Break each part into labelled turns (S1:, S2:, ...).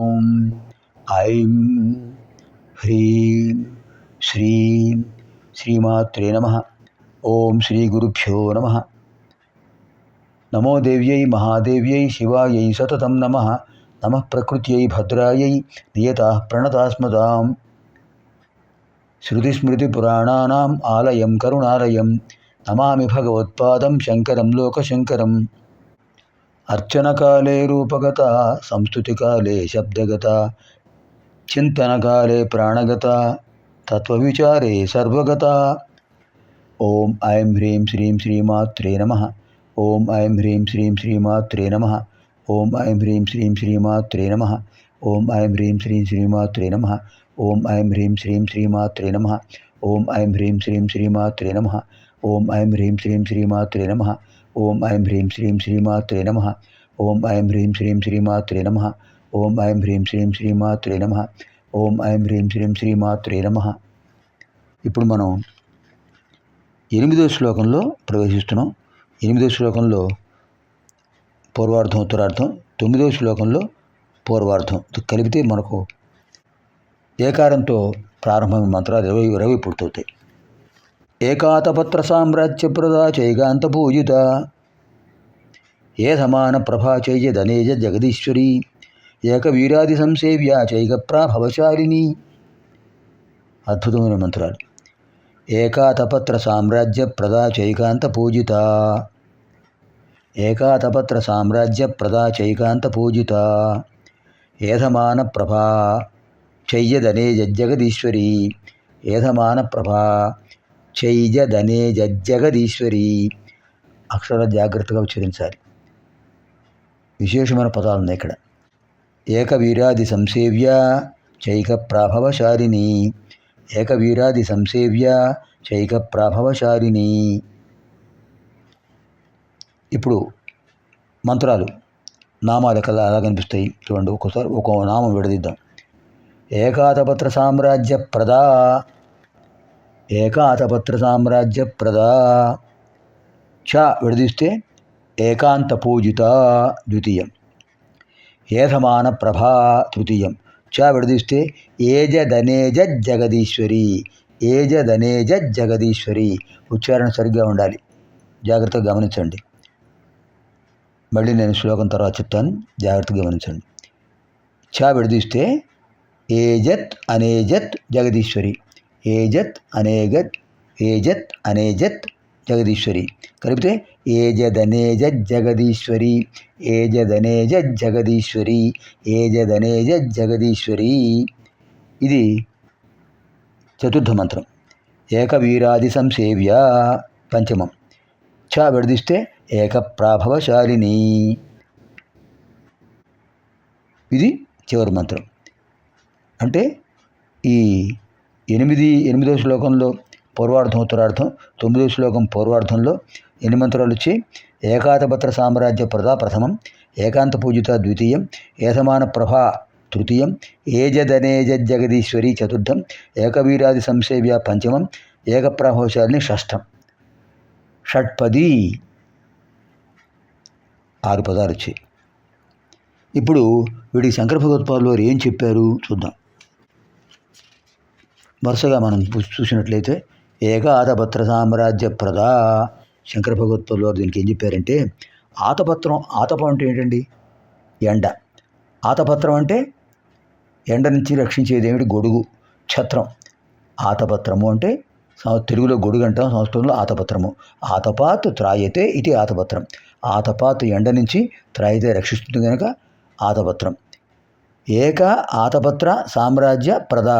S1: ఓం ఐం హ్రీం శ్రీం శ్రీమాత్రే నమ. ఓం శ్రీ గురుభ్యో నమ. నమో దేవ్యై మహాదేవ్యై శివాయై సతతం నమ. నమ ప్రకృత్యై భద్రాయై నియత ప్రణతాస్మదాం. శృతిస్మృతిపురాణానాం ఆలయం కరుణాలయం. నమామి భగవత్పాదం శంకరం లోకశంకరం. अर्चन काले रूपगता संस्तुति काले शब्दगता चिंतन काले प्राणगता तत्व विचारे सर्वगता। ओम ऐं ह्रीं श्रीं श्रीमात्रे नमः। ओम ऐं ह्रीं श्रीं श्रीमात्रे नमः। ओम ऐं ह्रीं श्रीं श्रीमात्रे नमः। ओम ऐं ह्रीं श्रीं श्रीमात्रे नमः। ओम ऐं ह्रीं श्रीं श्रीमात्रे नमः। ओम ऐं ह्रीं श्रीं श्रीमात्रे नमः। ओम ऐं ह्रीं श्रीं श्रीमात्रे नमः। ఓం ఐం హ్రీం శ్రీం శ్రీమాత్రే నమ. ఓం ఐం హ్రీం శ్రీం శ్రీమాత్రే నమ. ఓం ఐం హ్రీం శ్రీం శ్రీమాత్రే నమ. ఓం ఐం హ్రీం శ్రీం శ్రీమాత్రే నమ. ఇప్పుడు మనం ఎనిమిదో శ్లోకంలో ప్రవేశిస్తున్నాం. ఎనిమిదో శ్లోకంలో పూర్వార్థం ఉత్తరార్థం తొమ్మిదో శ్లోకంలో పూర్వార్థం కలిపితే మనకు ఏకారంతో ప్రారంభమైన మంత్రాలు ఇరవై ఇరవై పూర్తవుతాయి. ఏకాతపత్ర సామ్రాజ్య ప్రదా చైగాంత పూజిత. ఏ సమాన ప్రభా చైజదనేజ జగదీశ్వరి ఏకవీరాది సంసేవ్య చైక ప్రాభవశాలిని అద్భుతమైన మంత్రాలు. ఏకాతపత్ర సామ్రాజ్య ప్రదా చైకాంత పూజిత ఏకాతపత్ర సామ్రాజ్య ప్రదా చైకాంత పూజిత ఏధమాన ప్రభా చయ్యదనే జగదీశ్వరి ఏధమాన ప్రభా చైజదనే జగదీశ్వరి అక్షర జాగ్రత్తగా ఉచ్చరించాలి. విశేషమైన పదాలు ఉన్నాయి ఇక్కడ. ఏకవీరాది సంసేవ్య చైక ప్రాభవశాలిని ఏకవీరాది సంసేవ్య చైక ప్రాభవశాలిని ఇప్పుడు మంత్రాలు నామాలు కల్లా అలా కనిపిస్తాయి చూడండి. ఒక్కోసారి ఒక్కో నామం విడదీద్దాం. ఏకాతపత్ర సామ్రాజ్య ప్రదా. ఏకాతపత్ర సామ్రాజ్య ప్రదా. చ విడదీస్తే ఏకాంత పూజిత ద్వితీయం ఏధమాన ప్రభా తృతీయం చ విడదీస్తే ఏజదనేజ జగదీశ్వరి ఏజదనేజ జగదీశ్వరి ఉచ్చారణ సరిగ్గా ఉండాలి జాగ్రత్తగా గమనించండి మళ్ళీ నేను శ్లోకం తర్వాత చెప్తాను జాగ్రత్తగా గమనించండి చ విడదీస్తే ఏజత్ అనేజత్ జగదీశ్వరి ఏజత్ అనేగత్ ఏజత్ అనేజత్ జగదీశ్వరి. కలిపితే ఏజదనేజ జగదీశ్వరి ఏజదనేజ జగదీశ్వరి ఏజదనేజ జగదీశ్వరి. ఇది చతుర్థ మంత్రం. ఏకవీరాది సంసేవ్య పంచమం. చ విడదీస్తే ఏకప్రాభవశాలిని. ఇది చివరి మంత్రం. అంటే ఈ ఎనిమిది ఎనిమిదో శ్లోకంలో పూర్వార్థం ఉత్తరార్థం తొమ్మిదో శ్లోకం పూర్వార్థంలో ఎన్ని మంత్రాలు వచ్చి ఏకాతపత్ర సామ్రాజ్య ప్రధా ప్రథమం ఏకాంత పూజిత ద్వితీయం ఏసమాన ప్రభా తృతీయం ఏజదనేజ జగదీశ్వరి చతుర్థం ఏకవీరాది సంసేవ్య పంచమం ఏకప్రభావశాలిని షష్టం. షట్పది ఆరు పదాలు వచ్చాయి ఇప్పుడు వీడి శంకర భగవత్పాదులు వారు ఏం చెప్పారు చూద్దాం. వరుసగా మనం చూసినట్లయితే ఏకాతపత్ర సామ్రాజ్య ప్రదా శంకర భగవత్పాదులు వారు దీనికి ఏం చెప్పారంటే ఆతపత్రం ఆతపం అంటే ఏంటండి? ఎండ. ఆతపత్రం అంటే ఎండ నుంచి రక్షించేది ఏమిటి గొడుగు ఛత్రం. ఆతపత్రము అంటే తెలుగులో గొడుగు అంటాం సంస్కృతంలో ఆతపత్రము. ఆతపాత్ త్రాయతే ఇది ఆతపత్రం. ఆతపాత్ ఎండ నుంచి త్రాయితే రక్షిస్తుంది కనుక ఆతపత్రం. ఏక ఆతపత్ర సామ్రాజ్య ప్రదా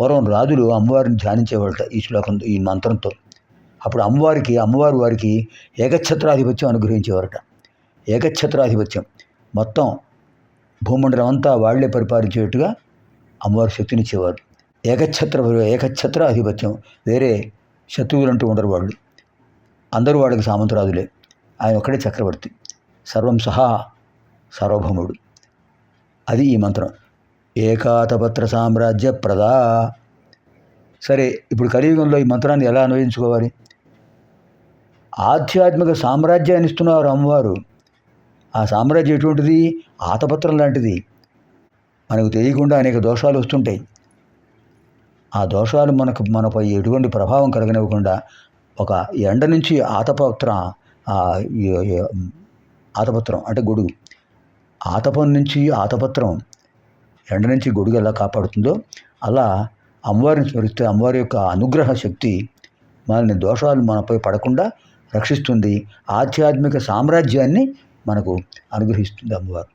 S1: పూర్వం రాజులు అమ్మవారిని ధ్యానించేవాళ్ళట ఈ శ్లోకం ఈ మంత్రంతో. అప్పుడు అమ్మవారికి అమ్మవారి వారికి ఏకఛత్రాధిపత్యం అనుగ్రహించేవారట. ఏకఛత్రాధిపత్యం. మొత్తం భూమండలం అంతా వాళ్ళే పరిపాలించేట్టుగా అమ్మవారి శక్తినిచ్చేవారు. ఏకఛత్ర ఏకఛత్ర ఆధిపత్యం వేరే శత్రువులు అంటూ ఉండరు వాళ్ళు. అందరూ వాళ్ళకి సామంతరాజులే ఆయన ఒక్కడే చక్రవర్తి. సర్వం సహా సార్వభౌముడు. అది ఈ మంత్రం. ఏకాతపత్ర సామ్రాజ్య ప్రదా సరే ఇప్పుడు కలియుగంలో ఈ మంత్రాన్ని ఎలా అన్వయించుకోవాలి? ఆధ్యాత్మిక సామ్రాజ్యాన్ని ఇస్తున్నారు అమ్మవారు ఆ సామ్రాజ్యం ఎటువంటిది? ఆతపత్రం లాంటిది. మనకు తెలియకుండా అనేక దోషాలు వస్తుంటాయి. ఆ దోషాలు మనకు మనపై ఎటువంటి ప్రభావం కలగనివ్వకుండా ఒక ఎండ నుంచి ఆతపత్ర ఆతపత్రం అంటే గొడుగు. ఆతపం నుంచి ఆతపత్రం. ఎండ నుంచి గొడుగు ఎలా కాపాడుతుందో అలా అమ్మవారిని స్మరిస్తే అమ్మవారి యొక్క అనుగ్రహ శక్తి మనల్ని దోషాలు మనపై పడకుండా రక్షిస్తుంది. ఆధ్యాత్మిక సామ్రాజ్యాన్ని మనకు అనుగ్రహిస్తుంది అమ్మవారు.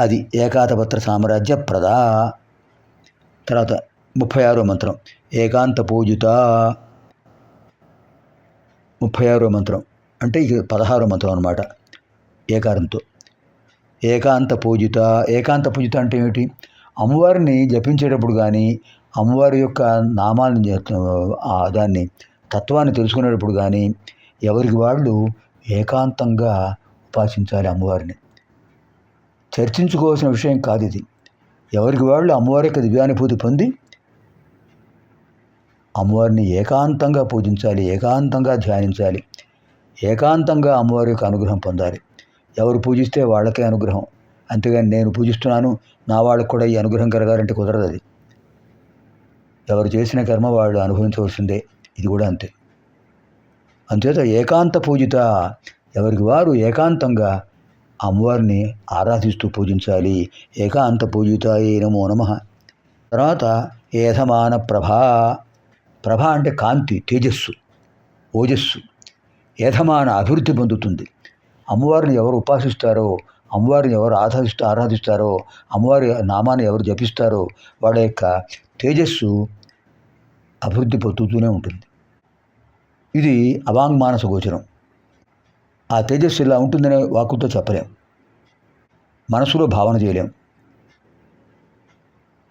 S1: అది ఏకాతపత్ర సామ్రాజ్య ప్రదా తర్వాత ముప్పై ఆరో మంత్రం ఏకాంత పూజిత. ముప్పై ఆరో మంత్రం అంటే ఇక పదహారో మంత్రం అనమాట ఏకారంతో. ఏకాంత పూజిత. ఏకాంత పూజిత అంటే ఏమిటి? అమ్మవారిని జపించేటప్పుడు కానీ అమ్మవారి యొక్క నామాన్ని దాన్ని తత్వాన్ని తెలుసుకునేటప్పుడు కానీ ఎవరికి వాళ్ళు ఏకాంతంగా ఉపాసించాలి అమ్మవారిని. చర్చించుకోవాల్సిన విషయం కాదు ఇది. ఎవరికి వాళ్ళు అమ్మవారి యొక్క దివ్యానుభూతి పొంది అమ్మవారిని ఏకాంతంగా పూజించాలి ఏకాంతంగా ధ్యానించాలి ఏకాంతంగా అమ్మవారి యొక్క అనుగ్రహం పొందాలి. ఎవరు పూజిస్తే వాళ్ళకే అనుగ్రహం. అంతేగాని నేను పూజిస్తున్నాను నా వాళ్ళకు కూడా ఈ అనుగ్రహం కలగాలంటే కుదరదు అది. ఎవరు చేసిన కర్మ వాళ్ళు అనుభవించవలసిందే ఇది కూడా అంతే. అంచేత ఏకాంత పూజిత ఎవరికి వారు ఏకాంతంగా అమ్మవారిని ఆరాధిస్తూ పూజించాలి. ఏకాంత పూజిత ఏ నమో నమ. తర్వాత ఏధమాన ప్రభా. ప్రభ అంటే కాంతి తేజస్సు ఓజస్సు. ఏధమాన అభివృద్ధి పొందుతుంది. అమ్మవారిని ఎవరు ఉపాసిస్తారో అమ్మవారిని ఎవరు ఆరాధిస్తూ ఆరాధిస్తారో అమ్మవారి నామాన్ని ఎవరు జపిస్తారో వాళ్ళ యొక్క తేజస్సు అభివృద్ధి పొందుతూనే ఉంటుంది. ఇది అవాంగ్మానస గోచరం. ఆ తేజస్సు ఇలా ఉంటుందనే వాక్కుతో చెప్పలేం. మనసులో భావన చేయలేం.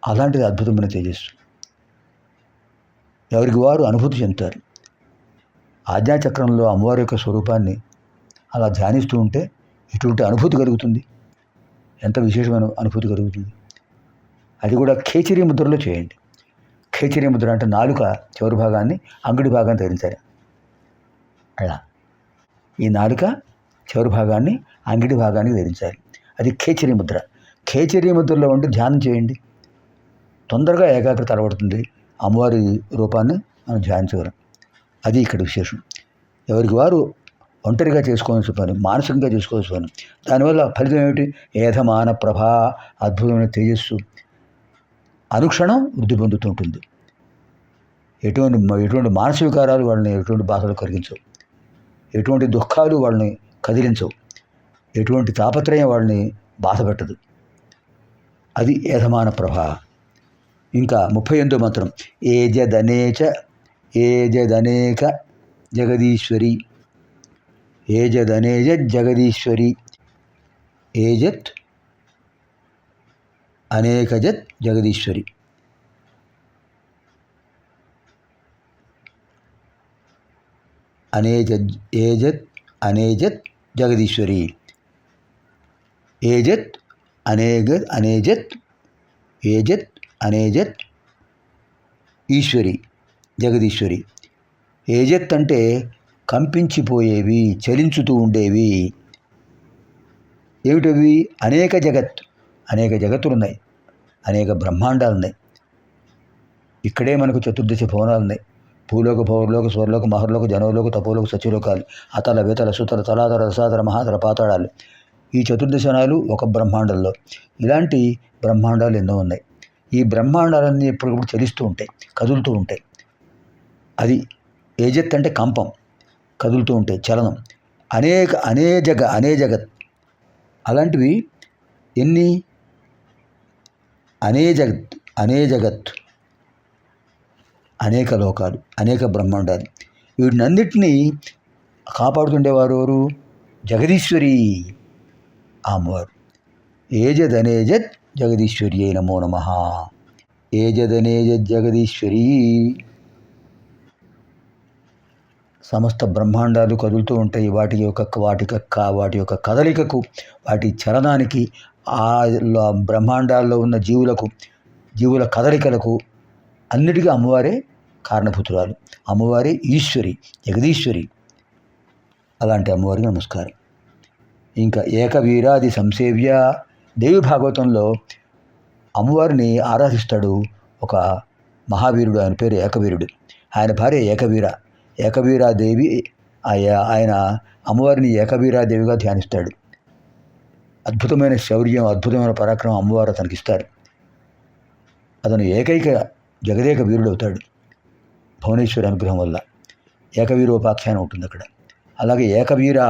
S1: అలాంటిది అద్భుతమైన తేజస్సు. ఎవరికి వారు అనుభూతి చెందుతారు. ఆజ్ఞాచక్రంలో అమ్మవారి యొక్క స్వరూపాన్ని అలా ధ్యానిస్తూ ఉంటే ఇటువంటి అనుభూతి కలుగుతుంది. ఎంత విశేషమైన అనుభూతి కలుగుతుంది. అది కూడా ఖేచరీ ముద్రలో చేయండి. ఖేచరీ ముద్ర అంటే నాలుక చివరి భాగాన్ని అంగుడి భాగాన్ని ధరించాలి అలా. ఈ నాలుక చివరి భాగాన్ని అంగిడి భాగానికి ధరించాలి అది ఖేచరీ ముద్ర. ఖేచరీ ముద్రలో ఉండి ధ్యానం చేయండి. తొందరగా ఏకాగ్రత అలవడుతుంది. అమ్మవారి రూపాన్ని మనం ధ్యానించగలం. అది ఇక్కడ విశేషం. ఎవరికి వారు ఒంటరిగా చేసుకోవాల్సిన పని మానసికంగా చేసుకోవాల్సిన పని. దానివల్ల ఫలితం ఏమిటి? ఏధమాన ప్రభా అద్భుతమైన తేజస్సు. అనుక్షణం వృద్ధి పొందుతుంటుంది ఎటువంటి ఎటువంటి మానసిక వికారాలు వాళ్ళని ఎటువంటి బాధలు కలిగించవు. ఎటువంటి దుఃఖాలు వాళ్ళని కదిలించవు. ఎటువంటి తాపత్రయం వాళ్ళని బాధపెట్టదు అది ఏధమాన ప్రభ. ఇంకా ముప్పై ఎనిమిదో మంత్రం. ఏజదనేచ ఏజదనేక జగదీశ్వరి. ఏజదనేజత్ జగదీశ్వరి. ఏజత్ అనేకజత్ జగదీశ్వరి. అనేజత్ ఏజత్ అనేజత్ జగదీశ్వరి. ఏజత్ అనేగ అనేజత్ ఏజత్ అనేజత్ ఈశ్వరి జగదీశ్వరి. ఏజత్ అంటే కంపించిపోయేవి చలించుతూ ఉండేవి. ఏమిటవి? అనేక జగత్ అనేక జగత్తులు ఉన్నాయి అనేక బ్రహ్మాండాలు ఉన్నాయి ఇక్కడే మనకు చతుర్దశ భవనాలు ఉన్నాయి భూలోక పౌరలోక స్వర్లోక మహర్లోక జనవలోక తపోలోక సత్యలోకాలు అతల వేతల సుతల తలాతర రసాతర మహాతర పాతాళాలు. ఈ చతుర్దశనాలు ఒక బ్రహ్మాండంలో. ఇలాంటి బ్రహ్మాండాలు ఎన్నో ఉన్నాయి. ఈ బ్రహ్మాండాలన్నీ ఎప్పటికప్పుడు చలిస్తూ ఉంటాయి కదులుతూ ఉంటాయి. అది ఏజెత్ అంటే కంపం. కదులుతూ ఉంటాయి చలనం. అనేక అనే జగ అనే జగత్ అలాంటివి ఎన్ని? అనే జగత్ అనే జగత్ అనేక లోకాలు అనేక బ్రహ్మాండాలు. వీటినన్నిటినీ కాపాడుతుండేవారు ఎవరు? జగదీశ్వరి అమ్మవారు. ఏజదనేజత్ జగదీశ్వరి అయి నమో. నమ ఏజదనేజత్ జగదీశ్వరి. సమస్త బ్రహ్మాండాలు కదులుతూ ఉంటాయి. వాటి యొక్క వాటి యొక్క వాటి యొక్క కదలికకు వాటి చలనానికి ఆ బ్రహ్మాండాల్లో ఉన్న జీవులకు జీవుల కదలికలకు అన్నిటికీ అమ్మవారే కారణభూతురాలు. అమ్మవారే ఈశ్వరి జగదీశ్వరి. అలాంటి అమ్మవారికి నమస్కారం. ఇంకా ఏకవీరాది సంసేవ్య దేవి భాగవతంలో అమ్మవారిని ఆరాధిస్తాడు ఒక మహావీరుడు. ఆయన పేరు ఏకవీరుడు. ఆయన భార్య ఏకవీర. ఏకవీరాదేవి ఆయ- ఆయన అమ్మవారిని ఏకవీరాదేవిగా ధ్యానిస్తాడు. అద్భుతమైన శౌర్యం అద్భుతమైన పరాక్రమం అమ్మవారు అతనికి ఇస్తారు అతను ఏకైక జగదేక వీరుడు అవుతాడు భువనేశ్వరి అనుగ్రహం వల్ల. ఏకవీరోపాఖ్యానం ఉంటుంది అక్కడ. అలాగే ఏకవీర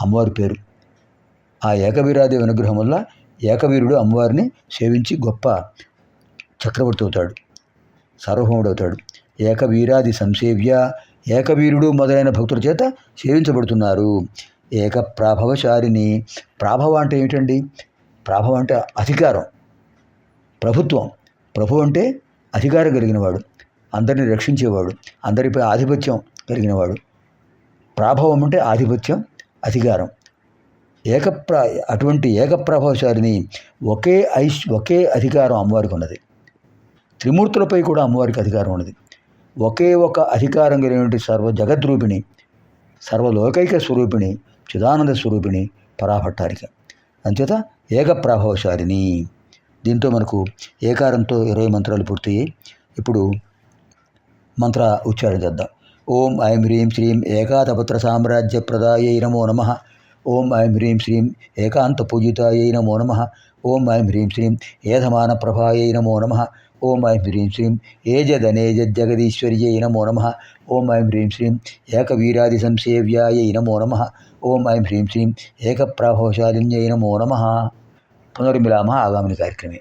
S1: అమ్మవారి పేరు. ఆ ఏకవీరాదేవి అనుగ్రహం వల్ల ఏకవీరుడు అమ్మవారిని సేవించి గొప్ప చక్రవర్తి అవుతాడు. సార్వభౌముడు అవుతాడు ఏకవీరాది సంసేవ్య ఏకవీరుడు మొదలైన భక్తుల చేత సేవించబడుతున్నారు. ఏక ప్రాభవశారిని ప్రాభవ అంటే ఏమిటండి? ప్రాభవ అంటే అధికారం ప్రభుత్వం. ప్రభు అంటే అధికారం కలిగినవాడు అందరిని రక్షించేవాడు అందరిపై ఆధిపత్యం కలిగినవాడు. ప్రాభవం అంటే ఆధిపత్యం అధికారం. ఏకప్ర అటువంటి ఏకప్రభావశాలిని ఒకే ఐశ్ ఒకే అధికారం అమ్మవారికి ఉన్నది. త్రిమూర్తులపై కూడా అమ్మవారికి అధికారం ఉన్నది. ఒకే ఒక అధికారం కలిగినటువంటి సర్వ జగద్రూపిణి సర్వలోకైక స్వరూపిణి చిదానంద స్వరూపిణి పరాభట్టారిక. అంచేత ఏకప్రభావశాలిని దీంతో మనకు ఏకారంతో ఇరవై మంత్రాలు పూర్తయ్యాయి. ఇప్పుడు మంత్ర ఉచ్చారణ చేద్దాం. ఓం ఐం హ్రీం శ్రీం ఏకాతపత్ర సామ్రాజ్య ప్రదాయై నమో నమ. ఓం ఐం హ్రీం శ్రీం ఏకాంత పూజితాయై నమో నమ. ఓం ఐం హ్రీం శ్రీం ఏధమాన ప్రభాయై నమో నమ. ఓం ఐం హ్రీం శ్రీం ఏజదనేజగదీశ్వర్యై నమో నమ. ఓం ఐం హ్రీం శ్రీం ఏకవీరాది సంసేవ్యాయై నమో నమ. ఓం ఐం హ్రీం శ్రీం ఏకప్రాభవశాలిన్యై నమో నమ. పునర్మిలామ ఆగామిని కార్యక్రమే.